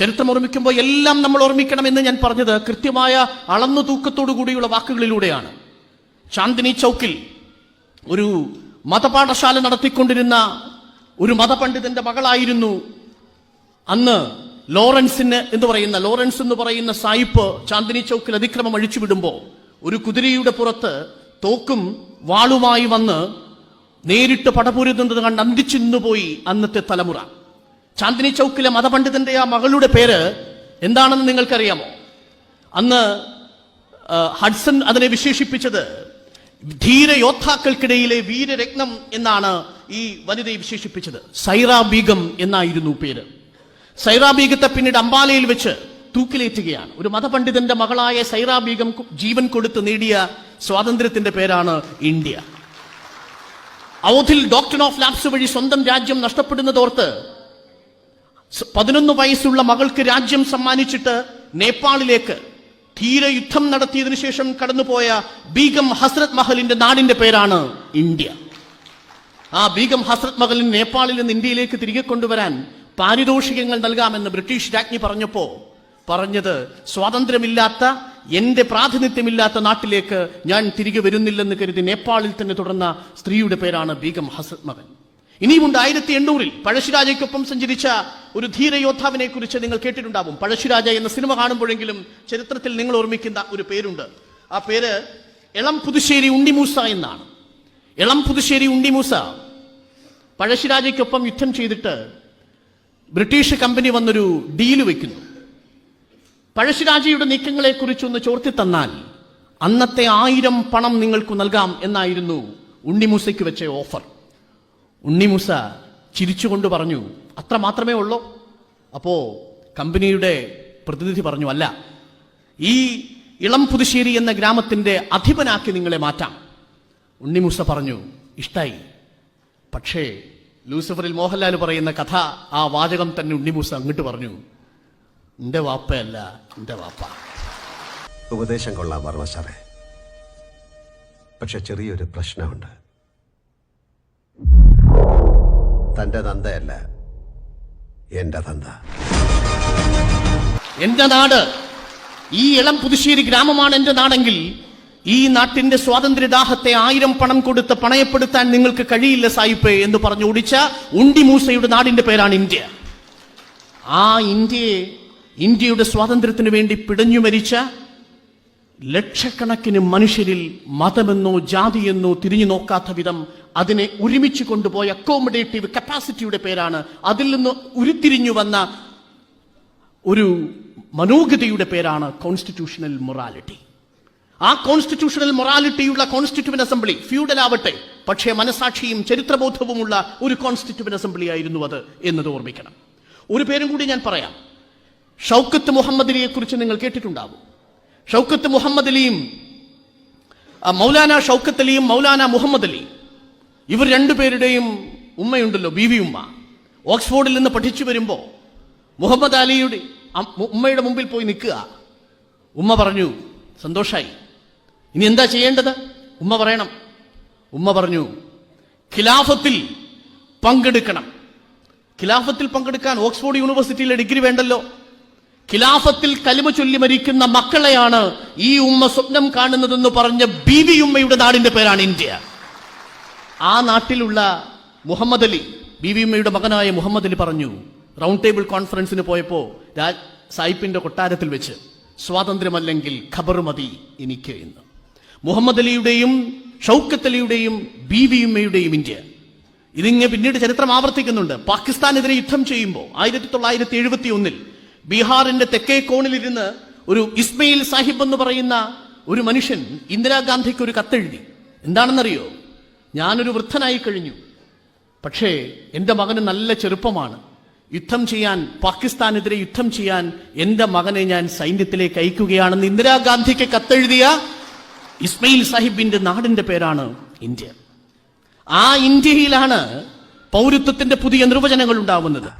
ചരിത്രം ഓർമ്മിക്കുമ്പോൾ എല്ലാം നമ്മൾ ഓർമ്മിക്കണമെന്ന് ഞാൻ പറഞ്ഞത് കൃത്യമായ അളന്നു തൂക്കത്തോടു കൂടിയുള്ള വാക്കുകളിലൂടെയാണ്. ചാന്ദിനി ചൗക്കിൽ ഒരു മതപാഠശാല നടത്തിക്കൊണ്ടിരുന്ന ഒരു മതപണ്ഡിതന്റെ മകളായിരുന്നു അന്ന് ലോറൻസിന് എന്ന് പറയുന്ന ലോറൻസ് എന്ന് പറയുന്ന സായിപ്പ് ചാന്ദിനി ചൗക്കിൽ അതിക്രമം അഴിച്ചുവിടുമ്പോൾ ഒരു കുതിരയുടെ പുറത്ത് തോക്കും വാളുമായി വന്ന് നേരിട്ട് പടപൂരുന്നത് കണ്ട് അന്തിച്ചിന്നു പോയി അന്നത്തെ തലമുറ. ചാന്ദിനി ചൗക്കിലെ മതപണ്ഡിതന്റെ ആ മകളുടെ പേര് എന്താണെന്ന് നിങ്ങൾക്കറിയാമോ? അന്ന് ഹഡ്സൺ അതിനെ വിശേഷിപ്പിച്ചത് ധീര യോദ്ധാക്കൾക്കിടയിലെ വീരരത്നം എന്നാണ് ഈ വനിതയെ വിശേഷിപ്പിച്ചത്. സൈറാബീഗം എന്നായിരുന്നു പേര്. സൈറ ബീഗത്തെ പിന്നീട് അംബാലയിൽ വെച്ച് തൂക്കിലേറ്റുകയാണ്. ഒരു മതപണ്ഡിതന്റെ മകളായ സൈറാബീഗം ജീവൻ കൊടുത്ത് നേടിയ സ്വാതന്ത്ര്യത്തിന്റെ പേരാണ് ഇന്ത്യ. ഔധിൽ ഡോക്ടർ ഓഫ് ലാബ്സ് വഴി സ്വന്തം രാജ്യം നഷ്ടപ്പെടുന്നതോർത്ത് പതിനൊന്ന് വയസ്സുള്ള മകൾക്ക് രാജ്യം സമ്മാനിച്ചിട്ട് നേപ്പാളിലേക്ക് ധീര യുദ്ധം നടത്തിയതിനു ശേഷം കടന്നുപോയ ബീഗം ഹസ്രത് മഹലിന്റെ നാടിന്റെ പേരാണ് ഇന്ത്യ. ആ ബീഗം ഹസ്രത് മഹലിൻ നേപ്പാളിൽ നിന്ന് ഇന്ത്യയിലേക്ക് തിരികെ കൊണ്ടുവരാൻ പാരിതോഷികങ്ങൾ നൽകാമെന്ന് ബ്രിട്ടീഷ് രാജ്ഞി പറഞ്ഞപ്പോ പറഞ്ഞത് സ്വാതന്ത്ര്യമില്ലാത്ത എന്റെ പ്രാതിനിധ്യമില്ലാത്ത നാട്ടിലേക്ക് ഞാൻ തിരികെ വരുന്നില്ലെന്ന് കരുതി നേപ്പാളിൽ തന്നെ തുടർന്ന സ്ത്രീയുടെ പേരാണ് ബീഗം ഹസ്രത് മഹൽ. ഇനിയുമുണ്ട് ആയിരത്തി എണ്ണൂറിൽ പഴശ്ശിരാജയ്ക്കൊപ്പം സഞ്ചരിച്ച ഒരു ധീരയോദ്ധാവിനെ കുറിച്ച് നിങ്ങൾ കേട്ടിട്ടുണ്ടാവും. പഴശ്ശിരാജ എന്ന സിനിമ കാണുമ്പോഴെങ്കിലും ചരിത്രത്തിൽ നിങ്ങൾ ഓർമ്മിക്കുന്ന ഒരു പേരുണ്ട്. ആ പേര് എളം പുതുശ്ശേരി ഉണ്ണിമൂസ എന്നാണ്. എളം പുതുശ്ശേരി ഉണ്ണിമൂസ പഴശ്ശിരാജയ്ക്കൊപ്പം യുദ്ധം ചെയ്തിട്ട് ബ്രിട്ടീഷ് കമ്പനി വന്നൊരു ഡീൽ വെക്കുന്നു. പഴശ്ശിരാജയുടെ നീക്കങ്ങളെ കുറിച്ചൊന്ന് ചോർത്തി തന്നാൽ അന്നത്തെ ആയിരം പണം നിങ്ങൾക്ക് നൽകാം എന്നായിരുന്നു ഉണ്ണിമൂസയ്ക്ക് വെച്ച ഓഫർ. ഉണ്ണിമൂസ ചിരിച്ചുകൊണ്ട് പറഞ്ഞു അത്ര മാത്രമേ ഉള്ളൂ. അപ്പോ കമ്പനിയുടെ പ്രതിനിധി പറഞ്ഞു അല്ല ഈ ഇളം പുതുശ്ശേരി എന്ന ഗ്രാമത്തിന്റെ അധിപനാക്കി നിങ്ങളെ മാറ്റാം. ഉണ്ണിമുസ പറഞ്ഞു ഇഷ്ടായി. പക്ഷേ ലൂസിഫറിൽ മോഹൻലാൽ പറയുന്ന കഥ ആ വാചകം തന്നെ ഉണ്ണിമൂസ അങ്ങോട്ട് പറഞ്ഞു എന്റെ വാപ്പയല്ല എന്റെ വാപ്പ. ഉപദേശം കൊള്ളാം വർമ്മ സാറേ. പക്ഷെ ചെറിയൊരു പ്രശ്നമുണ്ട്. തന്റെ തന്തയല്ല എന്റെ തന്ത. എന്റെ നാട് ഈ ഇളം പുതുശ്ശേരി ഗ്രാമമാണ് എന്റെ നാടെങ്കിൽ ഈ നാട്ടിന്റെ സ്വാതന്ത്ര്യദാഹത്തെ ആയിരം പണം കൊടുത്ത് പണയപ്പെടുത്താൻ നിങ്ങൾക്ക് കഴിയില്ല സായിപ്പേ എന്ന് പറഞ്ഞു ഓടിച്ച ഉണ്ടി മൂസയുടെ നാടിന്റെ പേരാണ് ഇന്ത്യ. ആ ഇന്ത്യയെ ഇന്ത്യയുടെ സ്വാതന്ത്ര്യത്തിന് വേണ്ടി പിടഞ്ഞു മരിച്ച ലക്ഷക്കണക്കിന് മനുഷ്യരിൽ മതമെന്നോ ജാതിയെന്നോ തിരിഞ്ഞു നോക്കാത്ത വിധം അതിനെ ഒരുമിച്ച് കൊണ്ടുപോയ അക്കോമഡേറ്റീവ് കപ്പാസിറ്റിയുടെ പേരാണ്. അതിൽ നിന്ന് ഉരുത്തിരിഞ്ഞു വന്ന ഒരു മനോഗതിയുടെ പേരാണ് കോൺസ്റ്റിറ്റ്യൂഷണൽ മൊറാലിറ്റി ആ കോൺസ്റ്റിറ്റ്യൂഷണൽ മൊറാലിറ്റിയുള്ള കോൺസ്റ്റിറ്റ്യൂവൻ അസംബ്ലി ഫ്യൂഡൽ ആവട്ടെ പക്ഷേ മനസാക്ഷിയും ചരിത്രബോധവുമുള്ള ഒരു കോൺസ്റ്റിറ്റ്യൂവൻ അസംബ്ലി ആയിരുന്നു അത് എന്നത് ഓർമ്മിക്കണം. ഒരു പേരും കൂടി ഞാൻ പറയാം. ഷൗക്കത്ത് മുഹമ്മദിനെ കുറിച്ച് നിങ്ങൾ കേട്ടിട്ടുണ്ടാവും. ഷൗക്കത്ത് മുഹമ്മദ് അലിയും മൗലാന ഷൗക്കത്ത് അലിയും മൗലാന മുഹമ്മദ് അലി ഇവർ രണ്ടുപേരുടെയും ഉമ്മയുണ്ടല്ലോ ബി വി ഉമ്മ ഓക്സ്ഫോർഡിൽ നിന്ന് പഠിച്ചു വരുമ്പോൾ മുഹമ്മദ് അലിയുടെ ഉമ്മയുടെ മുമ്പിൽ പോയി നിൽക്കുക. ഉമ്മ പറഞ്ഞു സന്തോഷായി. ഇനി എന്താ ചെയ്യേണ്ടത്? ഉമ്മ പറയണം. ഉമ്മ പറഞ്ഞു ഖിലാഫത്തിൽ പങ്കെടുക്കണം. ഖിലാഫത്തിൽ പങ്കെടുക്കാൻ ഓക്സ്ഫോർഡ് യൂണിവേഴ്സിറ്റിയിലെ ഡിഗ്രി വേണ്ടല്ലോ. ഖിലാഫത്തിൽ കലിമ ചൊല്ലി മരിക്കുന്ന മക്കളെയാണ് ഈ ഉമ്മ സ്വപ്നം കാണുന്നതെന്ന് പറഞ്ഞ ബീവി ഉമ്മയുടെ നാടിന്റെ പേരാണ് ഇന്ത്യ. ആ നാട്ടിലുള്ള മുഹമ്മദ് അലി ബീവി ഉമ്മയുടെ മകനായ മുഹമ്മദ് അലി പറഞ്ഞു റൗണ്ട് ടേബിൾ കോൺഫറൻസിന് പോയപ്പോ രാജ് സായിപ്പിന്റെ കൊട്ടാരത്തിൽ വെച്ച് സ്വാതന്ത്ര്യമല്ലെങ്കിൽ ഖബർ മതി എനിക്ക് എന്ന്. മുഹമ്മദ് അലിയുടെയും ഷൗക്കത്ത് അലിയുടെയും ബീവി ഉമ്മയുടെയും ഇന്ത്യ. ഇതിങ്ങനെ പിന്നീട് ചരിത്രം ആവർത്തിക്കുന്നുണ്ട്. പാകിസ്ഥാനെതിരെ യുദ്ധം ചെയ്യുമ്പോൾ ആയിരത്തി തൊള്ളായിരത്തി എഴുപത്തി ഒന്നിൽ ബീഹാറിന്റെ തെക്കേ കോണിലിരുന്ന് ഒരു ഇസ്മയിൽ സാഹിബ് എന്ന് പറയുന്ന ഒരു മനുഷ്യൻ ഇന്ദിരാഗാന്ധിക്ക് ഒരു കത്തെഴുതി. എന്താണെന്നറിയോ? ഞാനൊരു വൃദ്ധനായി കഴിഞ്ഞു. പക്ഷേ എന്റെ മകന് നല്ല ചെറുപ്പമാണ്. യുദ്ധം ചെയ്യാൻ പാകിസ്ഥാനെതിരെ യുദ്ധം ചെയ്യാൻ എന്റെ മകനെ ഞാൻ സൈന്യത്തിലേക്ക് അയക്കുകയാണെന്ന് ഇന്ദിരാഗാന്ധിക്ക് കത്തെഴുതിയ ഇസ്മയിൽ സാഹിബിന്റെ നാടിന്റെ പേരാണ് ഇന്ത്യ. ആ ഇന്ത്യയിലാണ് പൗരത്വത്തിന്റെ പുതിയ നിർവചനങ്ങൾ ഉണ്ടാവുന്നത്.